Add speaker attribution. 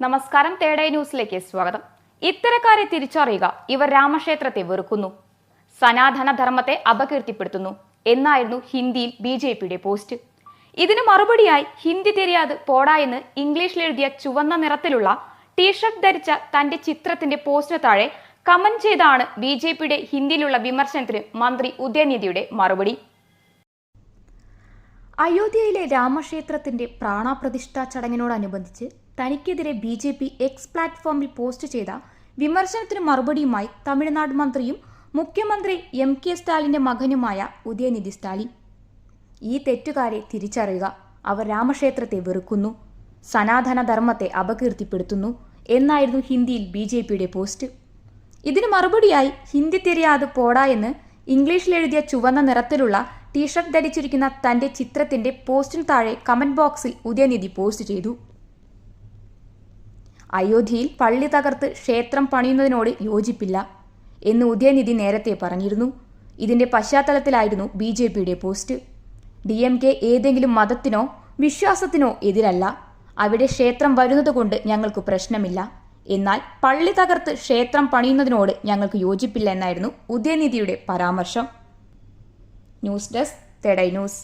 Speaker 1: നമസ്കാരം തേടൈ ന്യൂസിലേക്ക് സ്വാഗതം. ഇത്തരക്കാരെ തിരിച്ചറിയുക ഇവർ രാമക്ഷേത്രത്തെ വെറുക്കുന്നു. സനാതന ധർമ്മത്തെ അപകീർത്തിപ്പെടുത്തുന്നു എന്നായിരുന്നു ഹിന്ദിയിൽ ബി ജെ പിയുടെ പോസ്റ്റ്. ഇതിന് മറുപടിയായി ഹിന്ദി തിരിയാതെ പോടാ എന്ന് ഇംഗ്ലീഷിൽ എഴുതിയ ചുവന്ന നിറത്തിലുള്ള ടീഷർട്ട് ധരിച്ച തന്റെ ചിത്രത്തിന്റെ പോസ്റ്റിന് താഴെ കമന്റ് ചെയ്താണ് ബി ജെ പിയുടെ ഹിന്ദിയിലുള്ള വിമർശനത്തിന് മന്ത്രി ഉദയനിധിയുടെ മറുപടി.
Speaker 2: അയോധ്യയിലെ രാമക്ഷേത്രത്തിന്റെ പ്രാണപ്രതിഷ്ഠാ ചടങ്ങിനോടനുബന്ധിച്ച് തനിക്കെതിരെ ബി ജെ പി എക്സ് പ്ലാറ്റ്ഫോമിൽ പോസ്റ്റ് ചെയ്ത വിമർശനത്തിന് മറുപടിയുമായി തമിഴ്നാട് മന്ത്രിയും മുഖ്യമന്ത്രി എം കെ സ്റ്റാലിന്റെ മകനുമായ ഉദയനിധി സ്റ്റാലിൻ. ഈ തെറ്റുകാരെ തിരിച്ചറിയുക. അവർ രാമക്ഷേത്രത്തെ വെറുക്കുന്നു. സനാതന ധർമ്മത്തെ അപകീർത്തിപ്പെടുത്തുന്നു എന്നായിരുന്നു ഹിന്ദിയിൽ ബി ജെ പിയുടെ പോസ്റ്റ്. ഇതിന് മറുപടിയായി ഹിന്ദി തിരിയാതെ പോടാ എന്ന് ഇംഗ്ലീഷിൽ എഴുതിയ ചുവന്ന നിറത്തിലുള്ള ടീഷർട്ട് ധരിച്ചിരിക്കുന്ന തന്റെ ചിത്രത്തിന്റെ പോസ്റ്റിന് താഴെ കമന്റ് ബോക്സിൽ ഉദയനിധി പോസ്റ്റ് ചെയ്തു. അയോധ്യയിൽ പള്ളി തകർത്ത് ക്ഷേത്രം പണിയുന്നതിനോട് യോജിപ്പില്ല എന്ന് ഉദയനിധി നേരത്തെ പറഞ്ഞിരുന്നു. ഇതിന്റെ പശ്ചാത്തലത്തിലായിരുന്നു ബി ജെ പിയുടെ പോസ്റ്റ്. ഡി എം കെ ഏതെങ്കിലും മതത്തിനോ വിശ്വാസത്തിനോ എതിരല്ല. അവിടെ ക്ഷേത്രം വരുന്നതുകൊണ്ട് ഞങ്ങൾക്ക് പ്രശ്നമില്ല. എന്നാൽ പള്ളി തകർത്ത് ക്ഷേത്രം പണിയുന്നതിനോട് ഞങ്ങൾക്ക് യോജിപ്പില്ല എന്നായിരുന്നു ഉദയനിധിയുടെ പരാമർശം. ന്യൂസ് ഡെസ്ക് തെടൈ ന്യൂസ്.